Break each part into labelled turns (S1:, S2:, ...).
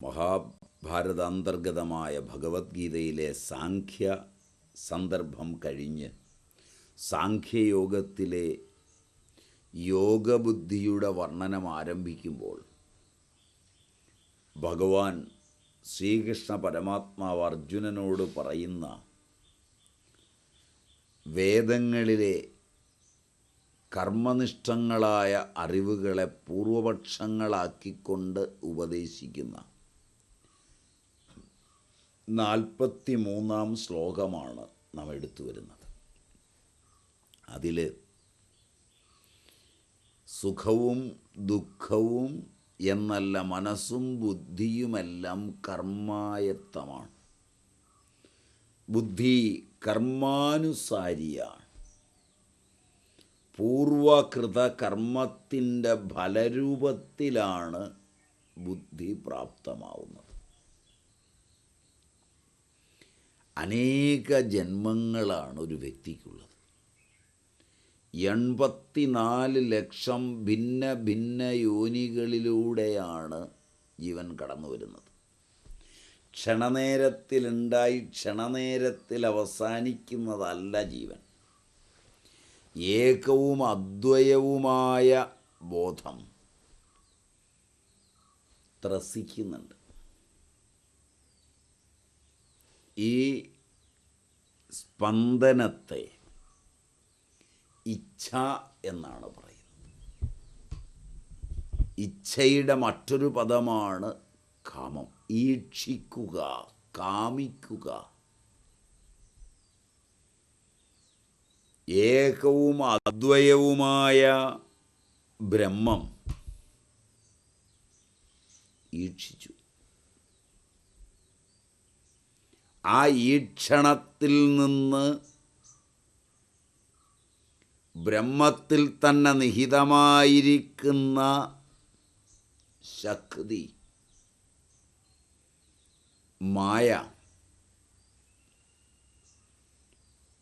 S1: മഹാഭാരതാന്തർഗതമായ ഭഗവത്ഗീതയിലെ സാഖ്യ സന്ദർഭം കഴിഞ്ഞ് സാഖ്യയോഗത്തിലെ യോഗബുദ്ധിയുടെ വർണനം ആരംഭിക്കുമ്പോൾ ഭഗവാൻ ശ്രീകൃഷ്ണ പരമാത്മാവ് അർജുനനോട് പറയുന്ന വേദങ്ങളിലെ കർമ്മനിഷ്ഠങ്ങളായ അറിവുകളെ പൂർവപക്ഷങ്ങളാക്കിക്കൊണ്ട് ഉപദേശിക്കുന്ന നാൽപ്പത്തി മൂന്നാം ശ്ലോകമാണ് നാം എടുത്തു വരുന്നത്. അതിൽ സുഖവും ദുഃഖവും എന്നല്ല മനസ്സും ബുദ്ധിയുമെല്ലാം കർമായത്തമാണ്. ബുദ്ധി കർമാനുസാരിയാണ്. പൂർവകൃത കർമ്മത്തിന്റെ ഫലരൂപത്തിലാണ് ബുദ്ധി പ്രാപ്തമാവുന്നത്. അനേക ജന്മങ്ങളാണ് ഒരു വ്യക്തിക്കുള്ളത്. എൺപത്തിനാല് ലക്ഷം ഭിന്ന ഭിന്ന യോനികളിലൂടെയാണ് ജീവൻ കടന്നു വരുന്നത്. ക്ഷണനേരത്തിലുണ്ടായി ക്ഷണനേരത്തിൽ അവസാനിക്കുന്നതല്ല ജീവൻ. ഏകവും അദ്വയവുമായ ബോധം ത്രസിക്കുന്നുണ്ട്. ഈ സ്പന്ദനത്തെ ഇച്ഛ എന്നാണ് പറയുന്നത്. ഇച്ഛയുടെ മറ്റൊരു പദമാണ് കാമം. ഈക്ഷിക്കുക കാമിക്കുക. ഏകവും അദ്വയവുമായ ബ്രഹ്മം ഈക്ഷിച്ചു. ആ ഈക്ഷണത്തിൽ നിന്ന് ബ്രഹ്മത്തിൽ തന്നെ നിഹിതമായിരിക്കുന്ന ശക്തി മായ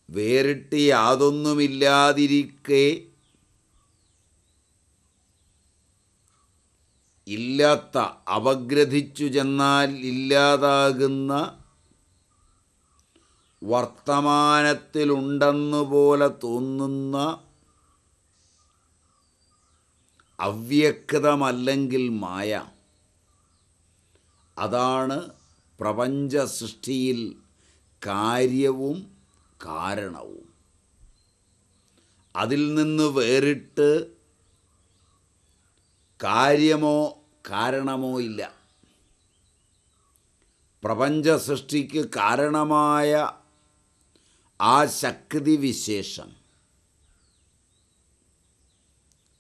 S1: വേറിട്ട് യാതൊന്നുമില്ലാതിരിക്കെ ഇല്ലാത്ത അപഗ്രഥിച്ചു ചെന്നാൽ ഇല്ലാതാകുന്ന വർത്തമാനത്തിലുണ്ടെന്നുപോലെ തോന്നുന്ന അവ്യക്തമല്ലെങ്കിൽ മായ. അതാണ് പ്രപഞ്ച സൃഷ്ടിയിൽ കാര്യവും കാരണവും. അതിൽ നിന്ന് വേറിട്ട് കാര്യമോ കാരണമോ ഇല്ല. പ്രപഞ്ച സൃഷ്ടിക്ക് കാരണമായ ആ ശക്തി വിശേഷം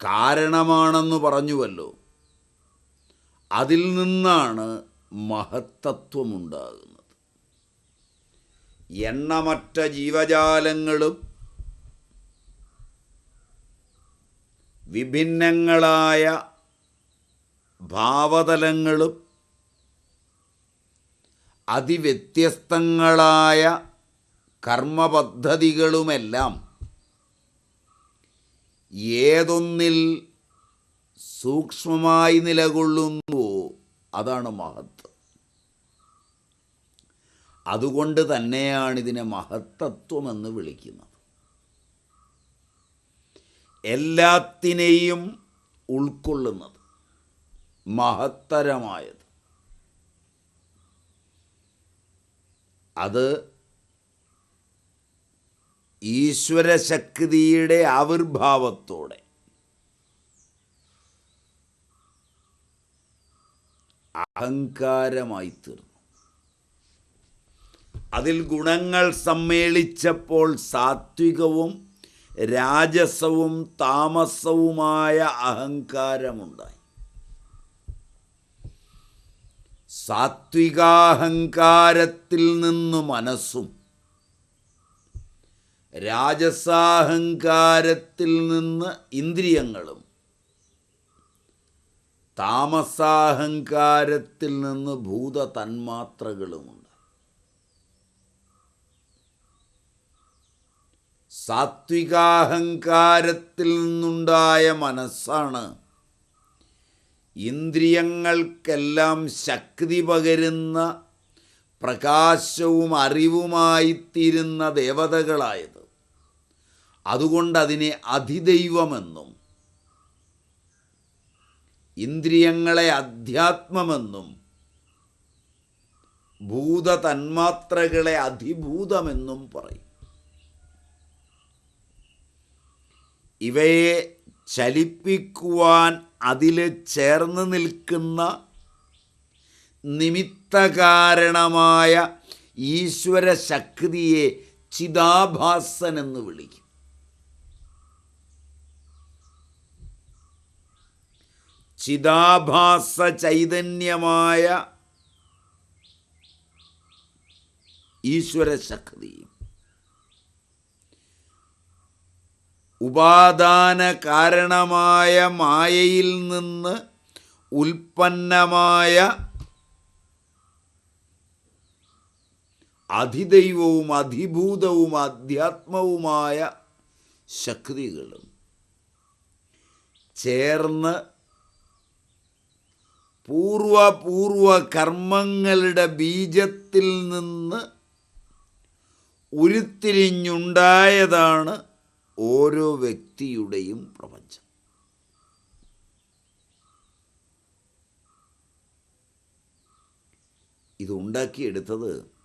S1: കാരണമാണെന്ന് പറഞ്ഞുവല്ലോ. അതിൽ നിന്നാണ് മഹത്തത്വമുണ്ടാകുന്നത്. എണ്ണമറ്റ ജീവജാലങ്ങളും വിഭിന്നങ്ങളായ ഭാവതലങ്ങളും അതിവ്യത്യസ്തങ്ങളായ കർമ്മപദ്ധതികളുമെല്ലാം ഏതൊന്നിൽ സൂക്ഷ്മമായി നിലകൊള്ളുന്നുവോ അതാണ് മഹത്വം. അതുകൊണ്ട് തന്നെയാണ് ഇതിനെ മഹത്തത്വമെന്ന് വിളിക്കുന്നത്. എല്ലാത്തിനെയും ഉൾക്കൊള്ളുന്നത് മഹത്തരമായത്. അത് ഈശ്വരശക്തിയുടെ ആവിർഭാവത്തോടെ. അഹങ്കാരമായി തീർന്നു. അതിൽ ഗുണങ്ങൾ സമ്മേളിച്ചപ്പോൾ സാത്വികവും രാജസവും താമസവുമായ അഹങ്കാരമുണ്ടായി. സാത്വികാഹങ്കാരത്തിൽ നിന്ന് മനസ്സും രാജസാഹങ്കാരത്തിൽ നിന്ന് ഇന്ദ്രിയങ്ങളും താമസാഹങ്കാരത്തിൽ നിന്ന് ഭൂത തന്മാത്രകളുമുണ്ട് സാത്വികാഹങ്കാരത്തിൽ നിന്നുണ്ടായ മനസ്സാണ് ഇന്ദ്രിയങ്ങൾക്കെല്ലാം ശക്തി പകരുന്ന പ്രകാശവും അറിവുമായിത്തീരുന്ന ദേവതകളായത്. അതുകൊണ്ട് അതിനെ അതിദൈവമെന്നും ഇന്ദ്രിയങ്ങളെ അധ്യാത്മമെന്നും ഭൂതതന്മാത്രകളെ അധിഭൂതമെന്നും പറയും. ഇവയെ ചലിപ്പിക്കുവാൻ അതിൽ ചേർന്ന് നിൽക്കുന്ന നിമിത്തകാരണമായ ഈശ്വര ശക്തിയെ ചിതാഭാസൻ എന്ന് വിളിക്കും. ചിതാഭാസ ചൈതന്യമായ ഈശ്വരശക്തി ഉപാദാന കാരണമായ മായയിൽ നിന്ന് ഉൽപ്പന്നമായ അധിദൈവവും അധിഭൂതവും അധ്യാത്മവുമായ ശക്തികളും ചേർന്ന് പൂർവപൂർവ കർമ്മങ്ങളുടെ ബീജത്തിൽ നിന്ന് ഉരുത്തിരിഞ്ഞുണ്ടായതാണ് ഓരോ വ്യക്തിയുടെയും പ്രപഞ്ചം. ഇതുണ്ടാക്കിയെടുത്തത്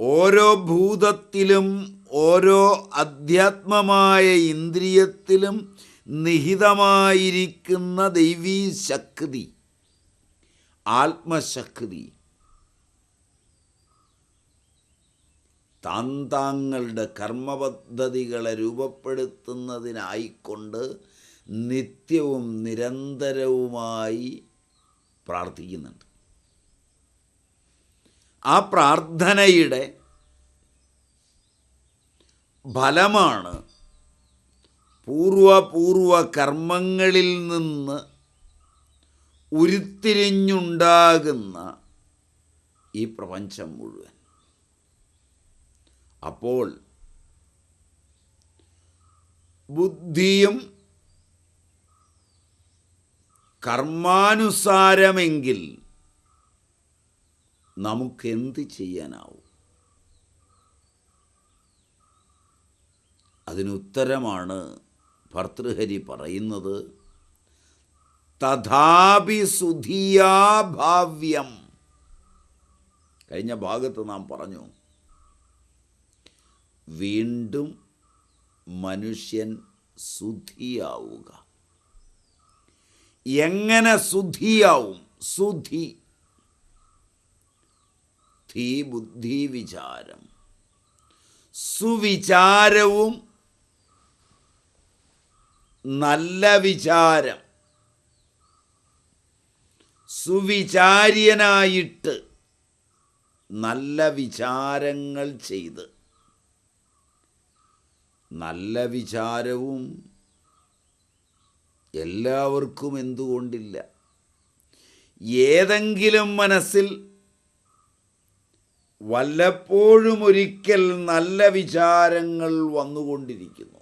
S1: ഓരോ ഭൂതത്തിലും ഓരോ അധ്യാത്മമായ ഇന്ദ്രിയത്തിലും നിഹിതമായിരിക്കുന്ന ദൈവീ ശക്തി ആത്മശക്തി താന്താങ്ങളുടെ കർമ്മപദ്ധതികളെ രൂപപ്പെടുത്തുന്നതിനായിക്കൊണ്ട് നിത്യവും നിരന്തരവുമായി പ്രാർത്ഥിക്കുന്നുണ്ട്. ആ പ്രാർത്ഥനയുടെ ഫലമാണ് പൂർവപൂർവ കർമ്മങ്ങളിൽ നിന്ന് ഉരുത്തിരിഞ്ഞുണ്ടാകുന്ന ഈ പ്രപഞ്ചം മുഴുവൻ. അപ്പോൾ ബുദ്ധിയും കർമാനുസാരമെങ്കിൽ നമുക്കെന്ത് ചെയ്യാനാവും? അതിനുത്തരമാണ് ഭർതൃഹരി പറയുന്നത് തഥാപി സുധിയാഭാവ്യം കഴിഞ്ഞ ഭാഗത്ത് നാം പറഞ്ഞു വീണ്ടും മനുഷ്യൻ സുധിയാവുക. എങ്ങനെ സുധിയാവും? സുധി ധീ ബുദ്ധി വിചാരം. സുവിചാരവും നല്ല വിചാരം. സുവിചാര്യനായിട്ട് നല്ല വിചാരങ്ങൾ ചെയ്ത്. നല്ല വിചാരവും എല്ലാവർക്കും എന്തുകൊണ്ടില്ല. ഏതെങ്കിലും മനസ്സിൽ വല്ലപ്പോഴും ഒരിക്കൽ നല്ല വിചാരങ്ങൾ വന്നുകൊണ്ടിരിക്കുന്നു.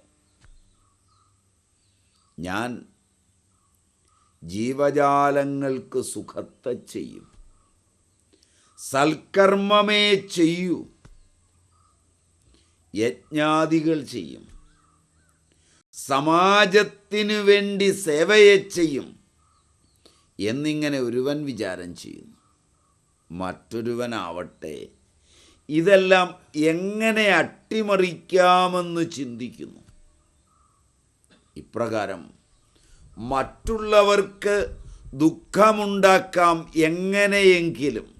S1: ഞാൻ ജീവജാലങ്ങൾക്ക് സുഖത്തെ ചെയ്യും. സൽക്കർമ്മമേ ചെയ്യൂ. യജ്ഞാദികൾ ചെയ്യും. സമാജത്തിനു വേണ്ടി സേവയെ ചെയ്യും. എന്നിങ്ങനെ ഒരുവൻ വിചാരം ചെയ്യുന്നു. മറ്റൊരുവനാവട്ടെ. ഇതെല്ലാം എങ്ങനെ അട്ടിമറിക്കാമെന്ന് ചിന്തിക്കുന്നു. ഇപ്രകാരം മറ്റുള്ളവർക്ക് ദുഃഖമുണ്ടാക്കാം എങ്ങനെയെങ്കിലും.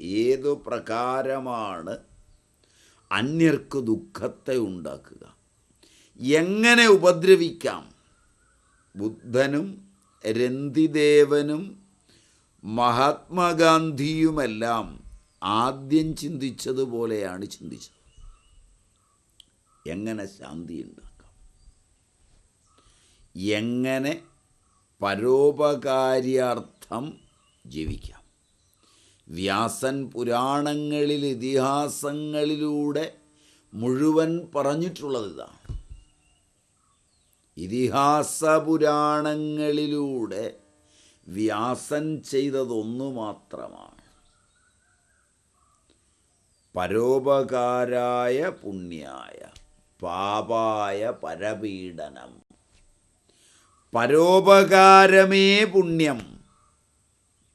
S1: ഏതു പ്രകാരമാണ് അന്യർക്ക് ദുഃഖത്തെ ഉണ്ടാക്കുക? എങ്ങനെ ഉപദ്രവിക്കാം? ബുദ്ധനും രന്തിദേവനും മഹാത്മാഗാന്ധിയുമെല്ലാം ആദ്യം ചിന്തിച്ചതുപോലെയാണ് ചിന്തിച്ചത്. എങ്ങനെ ശാന്തി ഉണ്ടാക്കാം എങ്ങനെ പരോപകാര്യാർത്ഥം ജീവിക്കാം? വ്യാസൻ പുരാണങ്ങളിൽ ഇതിഹാസങ്ങളിലൂടെ മുഴുവൻ പറഞ്ഞിട്ടുള്ളത് ഇതാണ് ഇതിഹാസ പുരാണങ്ങളിലൂടെ വ്യാസൻ ചെയ്തതൊന്നു മാത്രമാണ്. പരോപകാരായ പുണ്യായ പാപായ പരപീഡനം. പരോപകാരമേ പുണ്യം.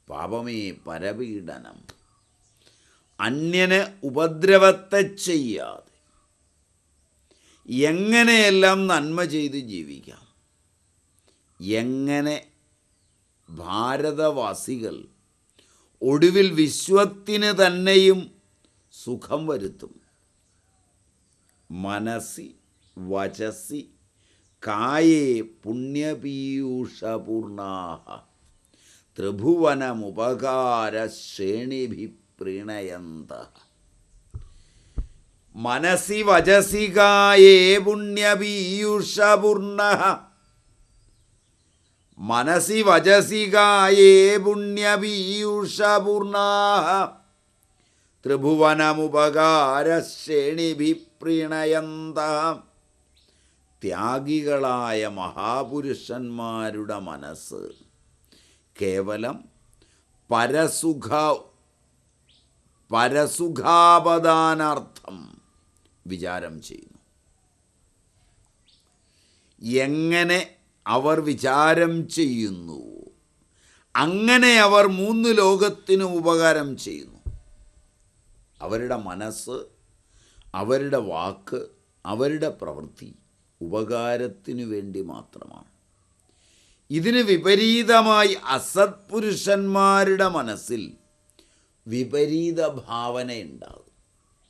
S1: പാപമേ പരപീഡനം. അന്യന് ഉപദ്രവത്തെ ചെയ്യാതെ എങ്ങനെയെല്ലാം നന്മ ചെയ്ത് ജീവിക്കാം? എങ്ങനെ ഭാരതവാസികൾ ഒടുവിൽ വിശ്വത്തിന് തന്നെയും സുഖം വരുത്തും? മനസ്സി വചസി കായേ പുണ്യപീയൂഷപൂർണാഹ. ത്രിഭുവനമുപകാരശ്രേണിഭി പ്രീണയന്ത മനസി വചസി കായേ പുണ്യപീയൂഷപൂർണ. മനസി വചസി കായേ പുണ്യപീയൂഷപൂർണ ത്രിഭുവനമുപകാരശ്രേണിഭി പ്രീണയന്ത ത്യാഗികളായ മഹാപുരുഷന്മാരുടെ മനസ്സ്. കേവലം പരസുഖ പരസുഖാപദാനാർത്ഥം വിചാരം ചെയ്യുന്നു. എങ്ങനെ അവർ വിചാരം ചെയ്യുന്നു? അങ്ങനെ അവർ മൂന്ന് ലോകത്തിനും ഉപകാരം ചെയ്യുന്നു. അവരുടെ മനസ്സ് അവരുടെ വാക്ക് അവരുടെ പ്രവൃത്തി ഉപകാരത്തിനു വേണ്ടി മാത്രമാണ്. ഇതിന് വിപരീതമായി അസത്പുരുഷന്മാരുടെ മനസ്സിൽ വിപരീത ഭാവനയുണ്ടാകും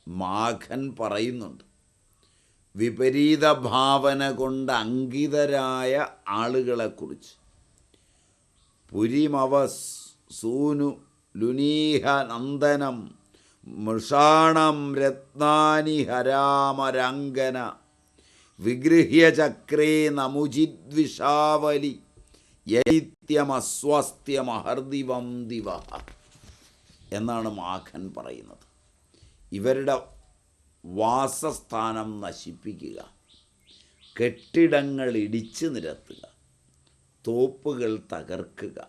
S1: മാഘൻ പറയുന്നുണ്ട് വിപരീത ഭാവന കൊണ്ട് അങ്കിതരായ ആളുകളെക്കുറിച്ച്. പുരിമവസ് സൂനു ലുനീഹ നന്ദനം മൃഷാണം രത്നാനി ഹരാമരംഗന വിഗൃഹ്യ ചക്രേ നമുജിദ്വിഷാവലി യൈത്യമസ്വാസ്ഥ്യമഹർദിവം ദിവ എന്നാണ് മാഘൻ പറയുന്നത്. ഇവരുടെ വാസസ്ഥാനം നശിപ്പിക്കുക. കെട്ടിടങ്ങൾ ഇടിച്ചു നിരത്തുക. തോപ്പുകൾ തകർക്കുക.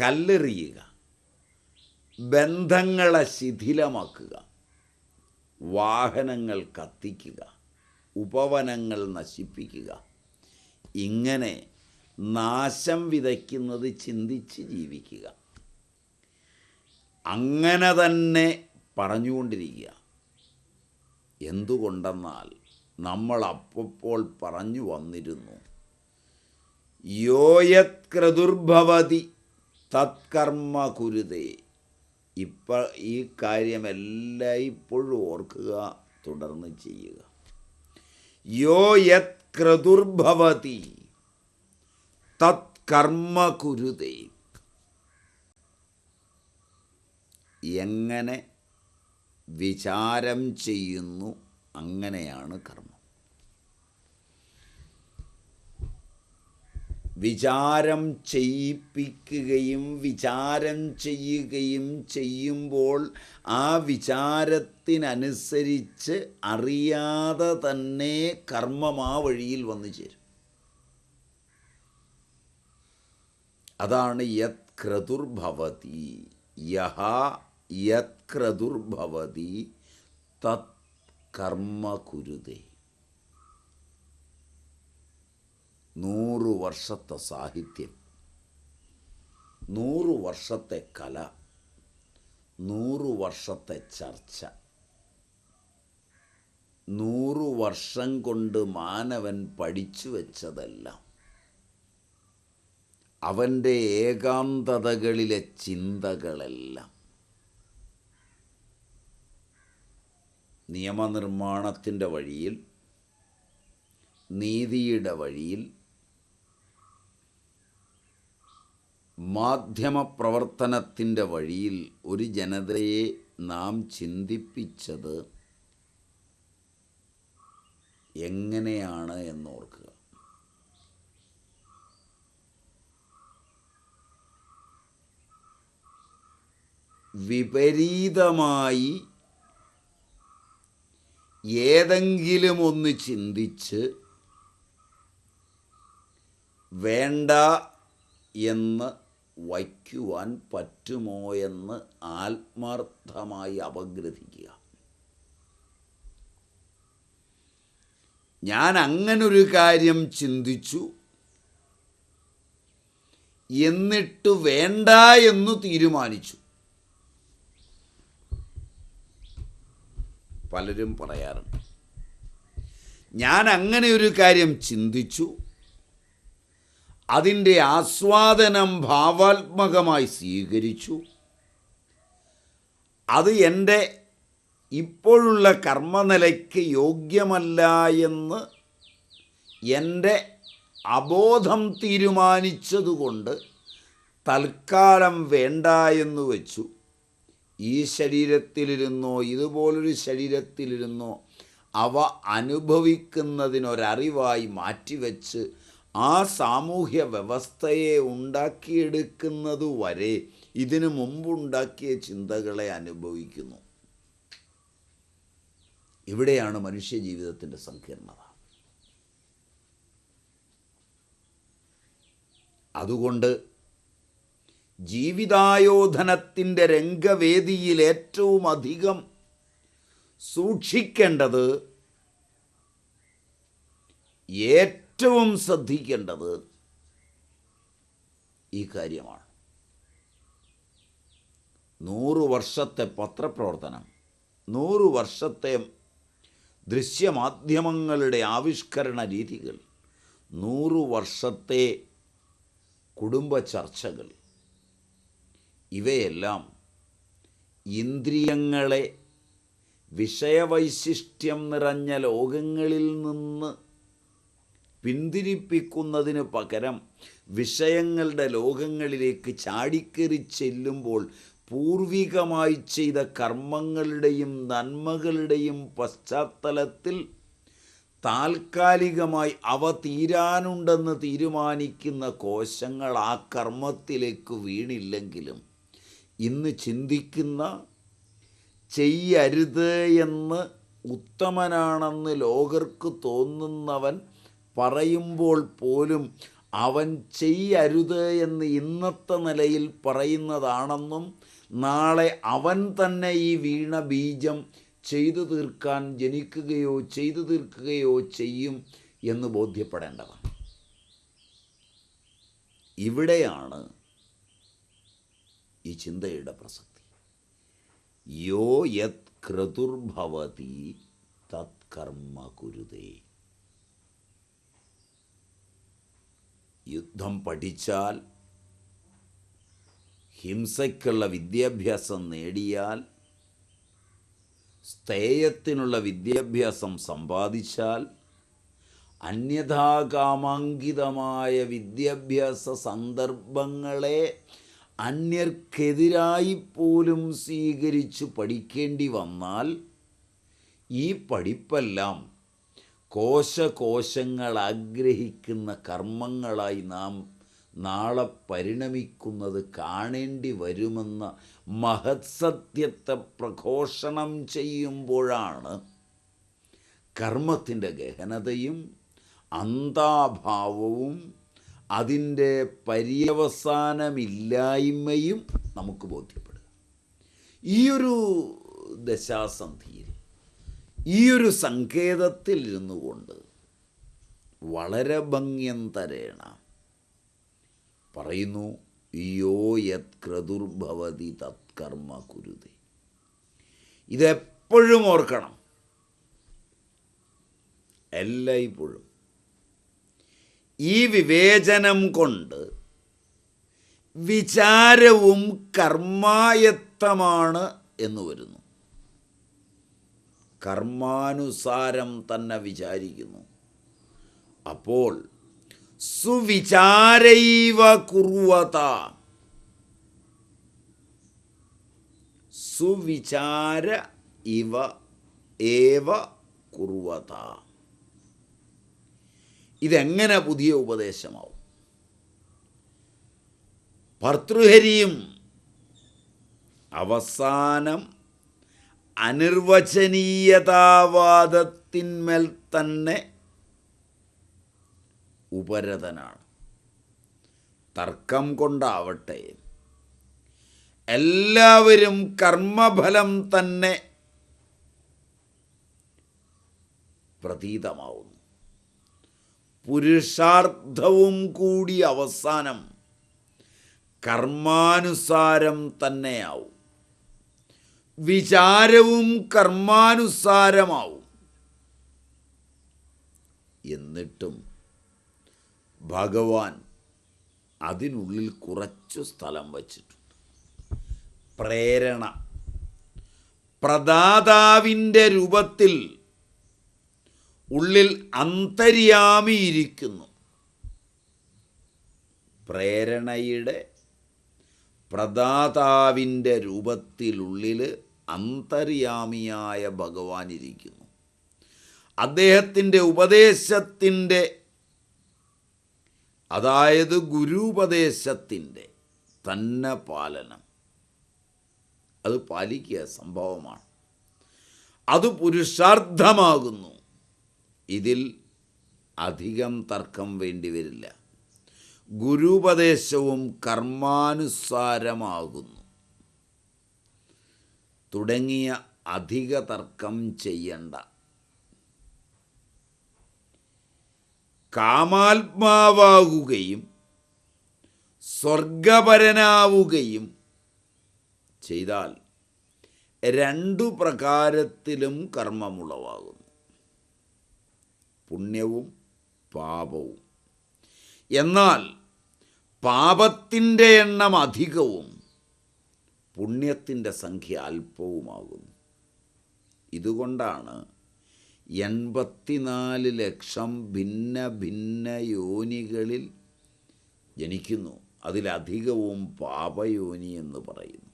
S1: കല്ലെറിയുക. ബന്ധങ്ങളെ ശിഥിലമാക്കുക. വാഹനങ്ങൾ കത്തിക്കുക. ഉപവനങ്ങൾ നശിപ്പിക്കുക. ഇങ്ങനെ നാശം വിതയ്ക്കുന്നത് ചിന്തിച്ച് ജീവിക്കുക. അങ്ങനെ തന്നെ പറഞ്ഞുകൊണ്ടിരിക്കുക. എന്തുകൊണ്ടെന്നാൽ നമ്മൾ അപ്പോൾ പറഞ്ഞു വന്നിരുന്നു. യോയത് ക്രതുർഭവതി തത്കർമ്മ കുരുതേ. ഇപ്പം ഈ കാര്യമെല്ലാം ഇപ്പോഴും ഓർക്കുക തുടർന്ന് ചെയ്യുക. യോ യത് ക്രതുർഭവതി തത്കർമ്മ കുരുതേ. എങ്ങനെ വിചാരം ചെയ്യുന്നു അങ്ങനെയാണ് കർമ്മം. വിചാരം ചെയ്യിപ്പിക്കുകയും വിചാരം ചെയ്യുകയും ചെയ്യുമ്പോൾ ആ വിചാരത്തിനനുസരിച്ച് അറിയാതെ തന്നെ കർമ്മം ആ വഴിയിൽ വന്നു ചേരും. അതാണ് യത് ക്രതുർഭവതി യഹ യത് ക്രതുർഭവതി തത് കർമ്മ കുരുതേ നൂറു വർഷത്തെ സാഹിത്യം നൂറു വർഷത്തെ കല നൂറു വർഷത്തെ ചർച്ച നൂറു വർഷം കൊണ്ട് മാനവൻ പഠിച്ചു വെച്ചതെല്ലാം അവന്റെ ഏകാന്തതകളിലെ ചിന്തകളെല്ലാം നിയമനിർമ്മാണത്തിന്റെ വഴിയിൽ നീതിയുടെ വഴിയിൽ മാധ്യമപ്രവർത്തനത്തിന്റെ വഴിയിൽ ഒരു ജനതയെ നാം ചിന്തിപ്പിച്ചത് എങ്ങനെയാണ് എന്നോർക്കുക. വിപരീതമായി ഏതെങ്കിലും ഒന്ന് ചിന്തിച്ച് വേണ്ട എന്ന് വയ്ക്കുവാൻ പറ്റുമോ എന്ന് ആത്മാർത്ഥമായി അപഗ്രഥിക്കുക. ഞാൻ അങ്ങനൊരു കാര്യം ചിന്തിച്ചു. എന്നിട്ട് വേണ്ട എന്ന് തീരുമാനിച്ചു. പലരും പറയാറുണ്ട്. ഞാൻ അങ്ങനെ ഒരു കാര്യം ചിന്തിച്ചു. അതിന്റെ ആസ്വാദനം ഭാവാത്മകമായി സ്വീകരിച്ചു. അത് എന്റെ ഇപ്പോഴുള്ള കർമ്മനിലയ്ക്ക് യോഗ്യമല്ല എന്ന് എന്റെ അബോധം തീരുമാനിച്ചതുകൊണ്ട് തൽക്കാലം വേണ്ട എന്ന് വെച്ചു. ഈ ശരീരത്തിലിരുന്നോ ഇതുപോലൊരു ശരീരത്തിലിരുന്നോ അവ അനുഭവിക്കുന്നതിനൊരറിവായി മാറ്റിവെച്ച് ആ സാമൂഹ്യ വ്യവസ്ഥയെ ഉണ്ടാക്കിയെടുക്കുന്നത് വരെ ഇതിനു മുമ്പുണ്ടാക്കിയ ചിന്തകളെ അനുഭവിക്കുന്നു. ഇവിടെയാണ് മനുഷ്യ ജീവിതത്തിന്റെ സങ്കീർണത. അതുകൊണ്ട് ജീവിതായോധനത്തിന്റെ രംഗവേദിയിൽ ഏറ്റവും അധികം സൂക്ഷിക്കേണ്ടത് ഏറ്റവും ശ്രദ്ധിക്കേണ്ടത് ഈ കാര്യമാണ്. നൂറു വർഷത്തെ പത്രപ്രവർത്തനം നൂറു വർഷത്തെ ദൃശ്യമാധ്യമങ്ങളുടെ ആവിഷ്കരണ രീതികൾ നൂറു വർഷത്തെ കുടുംബ ചർച്ചകൾ ഇവയെല്ലാം ഇന്ദ്രിയങ്ങളെ വിഷയവൈശിഷ്ട്യം നിറഞ്ഞ ലോകങ്ങളിൽ നിന്ന് പിന്തിരിപ്പിക്കുന്നതിന് പകരം വിഷയങ്ങളുടെ ലോകങ്ങളിലേക്ക് ചാടിക്കറി ചെല്ലുമ്പോൾ പൂർവികമായി ചെയ്ത കർമ്മങ്ങളുടെയും നന്മകളുടെയും പശ്ചാത്തലത്തിൽ താൽക്കാലികമായി അവ തീരാനുണ്ടെന്ന് തീരുമാനിക്കുന്ന കോശങ്ങൾ ആ കർമ്മത്തിലേക്ക് വീണില്ലെങ്കിലും ഇന്ന് ചിന്തിക്കുന്ന ചെയ്യരുത് എന്ന് ഉത്തമനാണെന്ന് ലോകർക്ക് തോന്നുന്നവൻ പറയുമ്പോൾ പോലും അവൻ ചെയ്യരുത് എന്ന് ഇന്നത്തെ നിലയിൽ പറയുന്നതാണെന്നും നാളെ അവൻ തന്നെ ഈ വീണ ബീജം ചെയ്തു തീർക്കാൻ ജനിക്കുകയോ ചെയ്തു തീർക്കുകയോ ചെയ്യും എന്ന് ബോധ്യപ്പെടേണ്ടതാണ്. ഇവിടെയാണ് ഈ ചിന്തയുടെ പ്രസക്തി. യോ യത് ക്രതുർഭവതി തത്കർമ്മ കുരുതേ. യുദ്ധം പഠിച്ചാൽ ഹിംസയ്ക്കുള്ള വിദ്യാഭ്യാസം നേടിയാൽ സ്ഥേയത്തിനുള്ള വിദ്യാഭ്യാസം സമ്പാദിച്ചാൽ അന്യഥാകാമാങ്കിതമായ വിദ്യാഭ്യാസ സന്ദർഭങ്ങളെ അന്യർക്കെതിരായി പോലും സ്വീകരിച്ച് പഠിക്കേണ്ടി വന്നാൽ ഈ പഠിപ്പെല്ലാം കോശകോശങ്ങൾ ആഗ്രഹിക്കുന്ന കർമ്മങ്ങളായി നാം നാളെ പരിണമിക്കുന്നത് കാണേണ്ടി വരുമെന്ന മഹത്സത്യത്തെ പ്രഘോഷണം ചെയ്യുമ്പോഴാണ് കർമ്മത്തിന്റെ ഗഹനതയും അന്താഭാവവും അതിന്റെ പര്യവസാനമില്ലായ്മയും നമുക്ക് ബോധ്യപ്പെടുക. ഈയൊരു ദശാസന്ധിയിൽ ഒരു സങ്കേതത്തിൽ ഇരുന്നു കൊണ്ട് വളരെ ഭംഗ്യം തരേണ. പറയുന്നു യോ യത് ക്രതുർഭവതി തത്കർമ്മ കുരുതി. ഇതെപ്പോഴും ഓർക്കണം. എല്ലായ്പ്പോഴും. ഈ വിവേചനം കൊണ്ട് വിചാരവും കർമായത്തമാണ് എന്ന് വരുന്നു. കർമാനുസാരം തന്നെ വിചാരിക്കുന്നു. അപ്പോൾ സുവിചാരൈവ കുറുവത. സുവിചാര ഇവ ഏവ കുറുവത. ഇതെങ്ങനെ പുതിയ ഉപദേശമാവും? ഭർത്തൃഹരിയും അവസാനം അനിർവചനീയതാവാദത്തിന്മേൽ തന്നെ ഉപരതനാണ്. തർക്കം കൊണ്ടാവട്ടെ. എല്ലാവരും കർമ്മഫലം തന്നെ പ്രതീതമാവുന്നു. പുരുഷാർത്ഥവും കൂടി അവസാനം കർമാനുസാരം തന്നെയാവും. വിചാരവും കർമാനുസാരമാവും. എന്നിട്ടും ഭഗവാൻ അതിനുള്ളിൽ കുറച്ചു സ്ഥലം വച്ചിട്ടുണ്ട്. പ്രേരണ. പ്രദാതാവിന്റെ രൂപത്തിൽ ഉള്ളിൽ അന്തര്യാമിയിരിക്കുന്നു പ്രേരണയുടെ പ്രദാതാവിന്റെ രൂപത്തിലുള്ളിൽ അന്തര്യാമിയായ ഭഗവാൻ ഇരിക്കുന്നു. അദ്ദേഹത്തിന്റെ ഉപദേശത്തിന്റെ അതായത് ഗുരുപദേശത്തിന്റെ തന്നെ പാലനം. അത് പാലിക്കുക സംഭവമാണ്. അത് പുരുഷാർത്ഥമാകുന്നു. ഇതിൽ അധികം തർക്കം വേണ്ടി വരില്ല. ഗുരുപദേശവും കർമാനുസാരമാകുന്നു. തുടങ്ങിയ അധിക തർക്കം ചെയ്യണ്ട. കാമാത്മാവാകുകയും സ്വർഗപരനാവുകയും ചെയ്താൽ രണ്ടു പ്രകാരത്തിലും കർമ്മമുളവാകുന്നു. പുണ്യവും പാപവും. എന്നാൽ പാപത്തിന്റെ എണ്ണം അധികവും പുണ്യത്തിന്റെ സംഖ്യ അല്പവുമാകുന്നു. ഇതുകൊണ്ടാണ് എൺപത്തിനാല് ലക്ഷം ഭിന്ന ഭിന്ന യോനികളിൽ ജനിക്കുന്നു. അതിലധികവും പാപയോനി എന്ന് പറയുന്നു.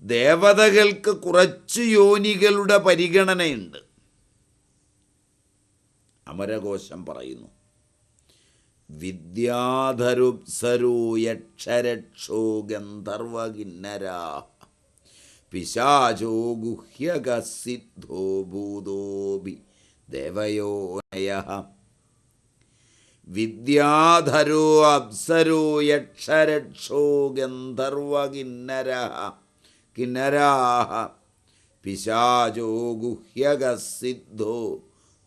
S1: ദേവതകൾക്ക് കുറച്ച് യോനികളുടെ പരിഗണനയുണ്ട്. അമരകോശം പറയുന്നു. വിദ്യാധരുപ്സരോ യക്ഷരക്ഷോ ഗന്ധർവകിന്നരാ. പിശാചോ ഗുഹ്യകസിദ്ധോ ഭൂതോഭി ദേവയോനയ വിദ്യാധരോ അപ്സരോ യക്ഷരക്ഷോ ഗന്ധർവകിന്നര കിന്നരാഹ. പിശാചോ ഗുഹ്യകസിദ്ധോ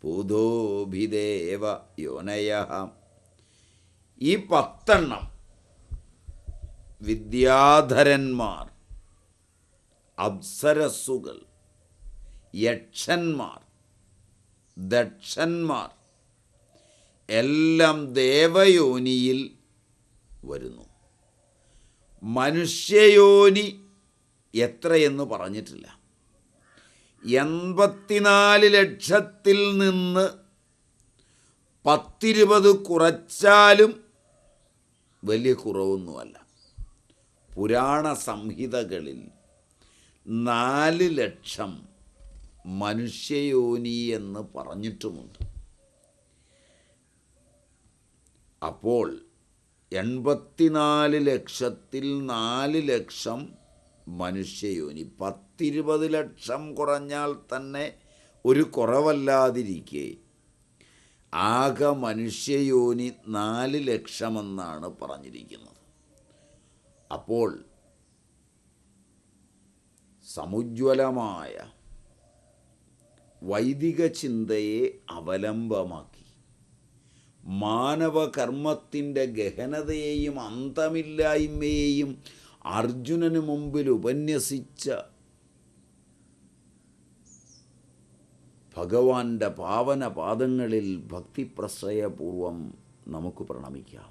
S1: ഭൂതോഭിദേവ യോനയ ഈ പത്തെണ്ണം വിദ്യാധരന്മാർ അപ്സരസ്സുകൾ യക്ഷന്മാർ ദക്ഷന്മാർ എല്ലാം ദേവയോനിയിൽ വരുന്നു. മനുഷ്യയോനി എത്രയെന്ന് പറഞ്ഞിട്ടില്ല. എൺപത്തിനാല് ലക്ഷത്തിൽ നിന്ന് പത്തിരുപത് കുറച്ചാലും വലിയ കുറവൊന്നുമല്ല. പുരാണ സംഹിതകളിൽ നാല് ലക്ഷം മനുഷ്യയോനി എന്ന് പറഞ്ഞിട്ടുമുണ്ട്. അപ്പോൾ എൺപത്തിനാല് ലക്ഷത്തിൽ നാല് ലക്ഷം മനുഷ്യയോനി പത്തിരുപത് ലക്ഷം കുറഞ്ഞാൽ തന്നെ ഒരു കുറവല്ലാതിരിക്കെ ആകെ മനുഷ്യയോനി നാല് ലക്ഷമെന്നാണ് പറഞ്ഞിരിക്കുന്നത്. അപ്പോൾ സമുജ്വലമായ വൈദിക ചിന്തയെ അവലംബമാക്കി. മാനവകർമ്മത്തിന്റെ ഗഹനതയെയും അന്തമില്ലായ്മയെയും അർജുനന് മുമ്പിൽ ഉപന്യസിച്ച ഭഗവാന്റെ പാവന പാദങ്ങളിൽ ഭക്തിപ്രശ്രയപൂർവം നമുക്ക് പ്രണമിക്കാം.